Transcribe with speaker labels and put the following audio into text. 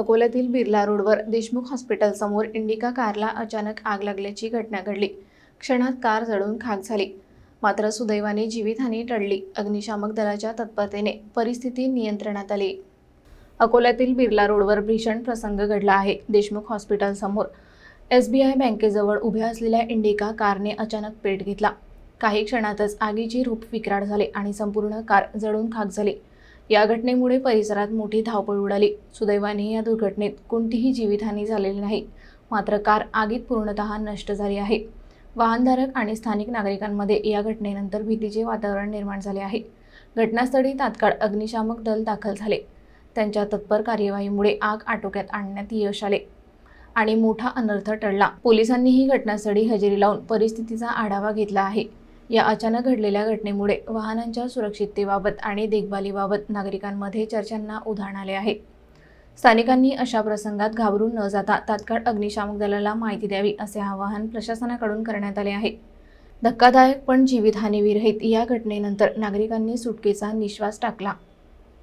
Speaker 1: अकोल्यातील बिर्ला रोडवर देशमुख हॉस्पिटलसमोर इंडिका कारला अचानक आग लागल्याची घटना घडली. क्षणात कार जळून खाक झाली. मात्र सुदैवाने जीवितहानी टळली. अग्निशामक दलाच्या तत्परतेने परिस्थिती नियंत्रणात आली. अकोल्यातील बिर्ला रोडवर भीषण प्रसंग घडला आहे. देशमुख हॉस्पिटलसमोर एस बी आय बँकेजवळ उभ्या असलेल्या इंडिका कारने अचानक पेट घेतला. काही क्षणातच आगीची रूप विक्राळ झाले आणि संपूर्ण कार जळून खाक झाली. या घटनेमुळे परिसरात मोठी धावपळ उडाली. सुदैवाने या दुर्घटनेत कोणतीही जीवितहानी झालेली नाही. मात्र कार आगीत पूर्णतः नष्ट झाली आहे. वाहनधारक आणि स्थानिक नागरिकांमध्ये या घटनेनंतर भीतीचे वातावरण निर्माण झाले आहे. घटनास्थळी तात्काळ अग्निशामक दल दाखल झाले. त्यांच्या तत्पर कार्यवाहीमुळे आग आटोक्यात आणण्यात यश आले आणि मोठा अनर्थ टळला. पोलिसांनीही घटनास्थळी हजेरी लावून परिस्थितीचा आढावा घेतला आहे. या अचानक घडलेल्या घटनेमुळे वाहनांच्या सुरक्षिततेबाबत आणि देखभालीबाबत नागरिकांमध्ये चर्चांना उधाण आले आहे. स्थानिकांनी अशा प्रसंगात घाबरून न जाता तात्काळ अग्निशामक दलाला माहिती द्यावी असे आवाहन प्रशासनाकडून करण्यात आले आहे. धक्कादायक पण जीवितहानीविरहित या घटनेनंतर नागरिकांनी सुटकेचा निश्वास टाकला.